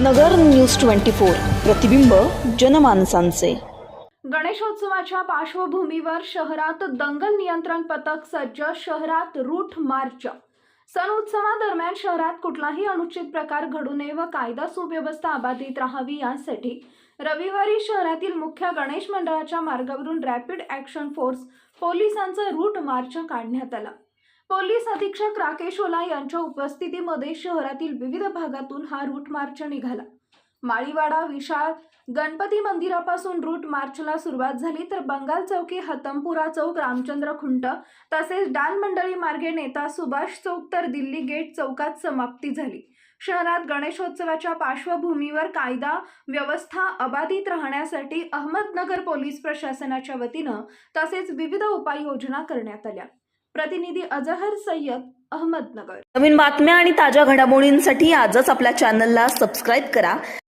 नगर news twenty four. प्रतिबिंब जनमानसांचे. गणेशोत्सवाच्या पार्श्वभूमीवर शहरात दंगल नियंत्रण पथक सज्ज शहरात रूट मार्च. सण उत्सवादरम्यान शहरात कुठलाही अनुचित प्रकार घडू नये व कायदा सुव्यवस्था अबाधित राहावी यासाठी रविवारी शहरातील मुख्य गणेश मंडळाच्या मार्गावरून रॅपिड ॲक्शन फोर्स पोलिसांचा रूट मार्च काढण्यात आला. पोलीस अधीक्षक राकेश ओला यांच्या उपस्थितीमध्ये शहरातील विविध भागातून हा रूट मार्च निघाला. माळीवाडा विशाळ गणपती मंदिरापासून रूट मार्चला सुरुवात झाली तर बंगाल चौकी हतमपुरा चौक रामचंद्र खुंट तसेच डान मंडळी मार्गे नेता सुभाष चौक तर दिल्ली गेट चौकात समाप्ती झाली. शहरात गणेशोत्सवाच्या पार्श्वभूमीवर कायदा व्यवस्था अबाधित राहण्यासाठी अहमदनगर पोलीस प्रशासनाच्या वतीनं तसेच विविध उपाययोजना करण्यात आल्या. प्रतिनिधी अजहर सय्यद अहमदनगर. नवीन बातम्या आणि ताज्या घडामोडींसाठी आजच आपल्या चॅनलला सबस्क्राईब करा.